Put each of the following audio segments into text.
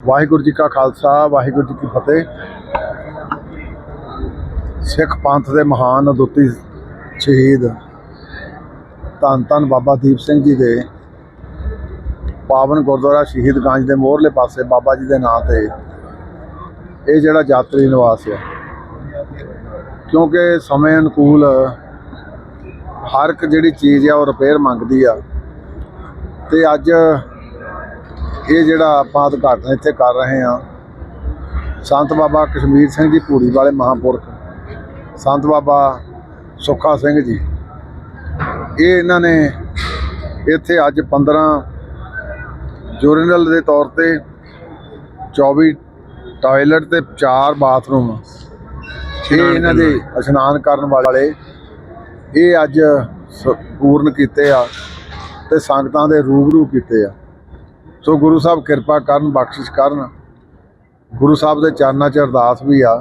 ਵਾਹਿਗੁਰੂ ਜੀ ਕਾ ਖਾਲਸਾ, ਵਾਹਿਗੁਰੂ ਜੀ ਕੀ ਫਤਿਹ। ਸਿੱਖ ਪੰਥ ਦੇ ਮਹਾਨ ਅਦੁੱਤੀ ਸ਼ਹੀਦ ਧੰਨ ਧੰਨ ਬਾਬਾ ਦੀਪ ਸਿੰਘ ਜੀ ਦੇ ਪਾਵਨ ਗੁਰਦੁਆਰਾ ਸ਼ਹੀਦ ਗੰਜ ਦੇ ਮੋਹਰਲੇ ਪਾਸੇ ਬਾਬਾ ਜੀ ਦੇ ਨਾਂ ਤੇ ਇਹ ਜਿਹੜਾ ਯਾਤਰੀ ਨਿਵਾਸ ਹੈ। ਕਿਉਂਕਿ ਸਮੇਂ ਅਨੁਕੂਲ ਹਰ ਇੱਕ ਜਿਹੜੀ ਚੀਜ਼ ਆ ਉਹ ਰਿਪੇਅਰ ਮੰਗਦੀ ਆ। ਤੇ ਅੱਜ ਇਹ ਜਿਹੜਾ ਆਪਾਂ ਉਦਘਾਟਨ ਇੱਥੇ ਕਰ ਰਹੇ ਹਾਂ ਸੰਤ ਬਾਬਾ ਕਸ਼ਮੀਰ ਸਿੰਘ ਜੀ ਪੂਰੀ ਵਾਲੇ ਮਹਾਂਪੁਰਖ ਸੰਤ ਬਾਬਾ ਸੁੱਖਾ ਸਿੰਘ ਜੀ। ਇਹ ਇਹਨਾਂ ਨੇ ਇੱਥੇ ਅੱਜ 15 ਯੂਰੀਨਲ ਦੇ ਤੌਰ ਤੇ 24 ਟਾਇਲਟ ਤੇ 4 ਬਾਥਰੂਮ ਇਹ ਇਹਨਾਂ ਦੇ ਇਸ਼ਨਾਨ ਕਰਨ ਵਾਲੇ। ਇਹ ਅੱਜ ਪੂਰਨ ਕੀਤੇ ਆ ਤੇ ਸੰਗਤਾਂ ਦੇ ਰੂਬਰੂ ਕੀਤੇ ਆ। ਸੋ ਗੁਰੂ ਸਾਹਿਬ ਕਿਰਪਾ ਕਰਨ, ਬਖਸ਼ਿਸ਼ ਕਰਨ। ਗੁਰੂ ਸਾਹਿਬ ਦੇ ਚਰਨਾਂ 'ਚ ਅਰਦਾਸ ਵੀ ਆ,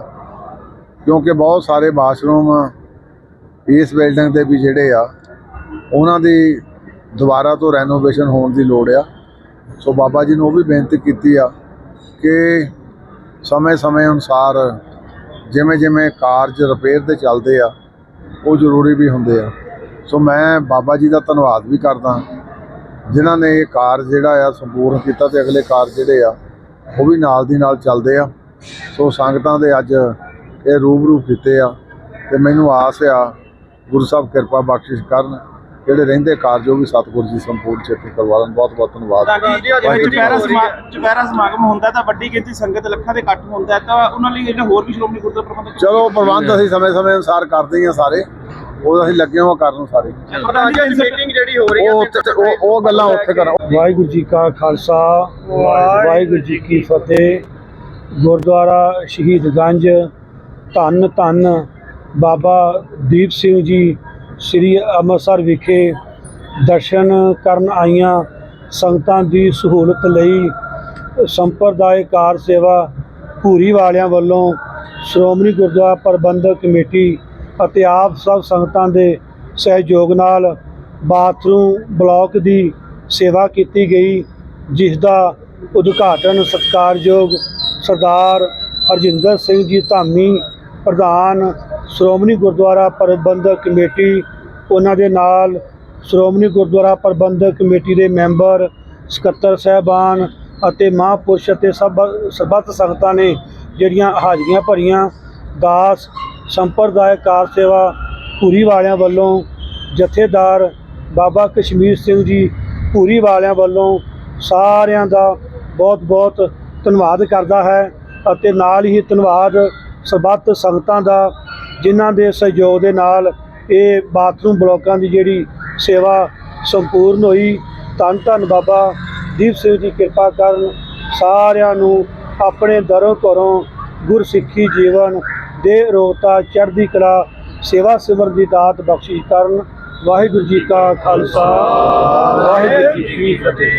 ਕਿਉਂਕਿ ਬਹੁਤ ਸਾਰੇ ਬਾਥਰੂਮ ਇਸ ਬਿਲਡਿੰਗ ਦੇ ਵੀ ਜਿਹੜੇ ਆ, ਉਹਨਾਂ ਦੀ ਦੁਬਾਰਾ ਤੋਂ ਰੈਨੋਵੇਸ਼ਨ ਹੋਣ ਦੀ ਲੋੜ ਆ। ਸੋ ਬਾਬਾ ਜੀ ਨੂੰ ਉਹ ਵੀ ਬੇਨਤੀ ਕੀਤੀ ਆ ਕਿ ਸਮੇਂ-ਸਮੇਂ ਅਨੁਸਾਰ ਜਿਵੇਂ ਜਿਵੇਂ ਕਾਰਜ ਰਿਪੇਅਰ ਦੇ ਚੱਲਦੇ ਆ, ਉਹ ਜ਼ਰੂਰੀ ਵੀ ਹੁੰਦੇ ਆ। ਸੋ ਮੈਂ ਬਾਬਾ ਜੀ ਦਾ ਧੰਨਵਾਦ ਵੀ ਕਰਦਾ। ਜਿਨ੍ਹਾਂ ਨੇ ਇਹ ਕਾਰਜ ਜਿਹੜਾ ਆ ਸੰਪੂਰਨ ਕੀਤਾ ਤੇ ਅਗਲੇ ਕਾਰਜ ਜਿਹੜੇ ਆ ਉਹ ਵੀ ਨਾਲ ਦੀ ਨਾਲ ਚੱਲਦੇ ਆ। ਸੋ ਸੰਗਤਾਂ ਦੇ ਅੱਜ ਇਹ ਰੂਬਰੂ ਕੀਤੇ ਆ ਤੇ ਮੈਨੂੰ ਆਸ ਆ ਗੁਰੂ ਸਾਹਿਬ ਕਿਰਪਾ ਬਖਸ਼ਿਸ਼ ਕਰਨ ਜਿਹੜੇ ਰਹਿੰਦੇ ਕਾਰਜ ਉਹ ਵੀ ਸਤਿਗੁਰ ਜੀ ਸੰਪੂਰਨ ਚੇਤੇ ਕਰਵਾ ਲੈਣ ਬਹੁਤ ਬਹੁਤ ਧੰਨਵਾਦ। ਚੁਪਹਿਰਾ ਸਮਾ- ਚੁਪਹਿਰਾ ਸਮਾਗਮ ਹੁੰਦਾ ਤਾਂ ਵੱਡੀ ਗਿਣਤੀ ਸੰਗਤ ਲੱਖਾਂ ਦੇ ਇਕੱਠ ਹੁੰਦਾ ਤਾਂ ਉਹਨਾਂ ਲਈ ਇਹਨਾਂ ਹੋਰ ਵੀ ਸ਼੍ਰੋਮਣੀ ਗੁਰਦੁਆਰਾ ਪ੍ਰਬੰਧਕ ਚਲੋ ਪ੍ਰਬੰਧ ਅਸੀਂ ਸਮੇਂ-ਸਮੇਂ ਅਨੁਸਾਰ ਕਰਦੇ ਹੀ ਸਾਰੇ। ਉਹ ਅਸੀਂ ਲੱਗੇ ਹਾਂ ਕਰਨ ਸਾਰੇ। ਪ੍ਰਧਾਨ ਜੀ ਮੀਟਿੰਗ ਜਿਹੜੀ ਹੋ ਉਹ ਉੱਥੇ- ਉਹ ਉਹ ਗੱਲਾਂ ਉੱਥੇ ਕਰਾਂ ਵਾਹਿਗੁਰੂ ਜੀ ਕਾ ਖਾਲਸਾ ਵਾਹਿਗੁਰੂ ਜੀ ਕੀ ਫਤਿਹ। ਗੁਰਦੁਆਰਾ ਸ਼ਹੀਦਗੰਜ ਧੰਨ ਧੰਨ ਬਾਬਾ ਦੀਪ ਸਿੰਘ ਜੀ ਸ੍ਰੀ ਅੰਮ੍ਰਿਤਸਰ ਵਿਖੇ ਦਰਸ਼ਨ ਕਰਨ ਆਈਆਂ ਸੰਗਤਾਂ ਦੀ ਸਹੂਲਤ ਲਈ ਸੰਪਰਦਾਇ ਕਾਰ ਸੇਵਾ ਭੂਰੀ ਵਾਲਿਆਂ ਵੱਲੋਂ ਸ਼੍ਰੋਮਣੀ ਗੁਰਦੁਆਰਾ ਪ੍ਰਬੰਧਕ ਕਮੇਟੀ ਅਤੇ ਆਪ ਸਭ ਸੰਗਤਾਂ ਦੇ ਸਹਿਯੋਗ ਨਾਲ ਬਾਥਰੂਮ ਬਲਾਕ ਦੀ ਸੇਵਾ ਕੀਤੀ ਗਈ, ਜਿਸ ਦਾ ਉਦਘਾਟਨ ਸਤਿਕਾਰਯੋਗ ਸਰਦਾਰ ਹਰਜਿੰਦਰ ਸਿੰਘ ਜੀ ਧਾਮੀ, ਪ੍ਰਧਾਨ ਸ਼੍ਰੋਮਣੀ ਗੁਰਦੁਆਰਾ ਪ੍ਰਬੰਧਕ ਕਮੇਟੀ, ਉਹਨਾਂ ਦੇ ਨਾਲ ਸ਼੍ਰੋਮਣੀ ਗੁਰਦੁਆਰਾ ਪ੍ਰਬੰਧਕ ਕਮੇਟੀ ਦੇ ਮੈਂਬਰ, ਸਕੱਤਰ ਸਹਿਬਾਨ ਅਤੇ ਮਹਾਂਪੁਰਸ਼ ਅਤੇ ਸਭ ਸਰਬੱਤ ਸੰਗਤਾਂ ਨੇ ਜਿਹੜੀਆਂ ਹਾਜ਼ਰੀਆਂ ਭਰੀਆਂ, ਦਾਸ ਸੰਪਰਦਾਇਕ ਕਾਰ ਸੇਵਾ ਪੂਰੀ ਵਾਲਿਆਂ ਵੱਲੋਂ ਜਥੇਦਾਰ ਬਾਬਾ ਕਸ਼ਮੀਰ ਸਿੰਘ ਜੀ ਪੂਰੀ ਵਾਲਿਆਂ ਵੱਲੋਂ ਸਾਰਿਆਂ ਦਾ ਬਹੁਤ ਬਹੁਤ ਧੰਨਵਾਦ ਕਰਦਾ ਹੈ ਅਤੇ ਨਾਲ ਹੀ ਧੰਨਵਾਦ ਸਰਬੱਤ ਸੰਗਤਾਂ ਦਾ ਜਿਨ੍ਹਾਂ ਦੇ ਸਹਿਯੋਗ ਦੇ ਨਾਲ ਇਹ ਬਾਥਰੂਮ ਬਲੋਕਾਂ ਦੀ ਜਿਹੜੀ ਸੇਵਾ ਸੰਪੂਰਨ ਹੋਈ। ਧੰਨ ਧੰਨ ਬਾਬਾ ਦੀਪ ਸਿੰਘ ਜੀ ਕਿਰਪਾ ਕਰਨ ਸਾਰਿਆਂ ਨੂੰ ਆਪਣੇ ਦਰੋਂ ਘਰੋਂ ਗੁਰਸਿੱਖੀ ਜੀਵਨ ਦੇ ਰੋਤਾ ਚੜ੍ਹਦੀ ਕਲਾ ਸੇਵਾ ਸਿਮਰ ਦੀ ਦਾਤ ਬਖਸ਼ਿਸ਼ ਕਰਨ। ਵਾਹਿਗੁਰੂ ਜੀ ਕਾ ਖਾਲਸਾ, ਵਾਹਿਗੁਰੂ ਜੀ ਕੀ ਫਤਿਹ।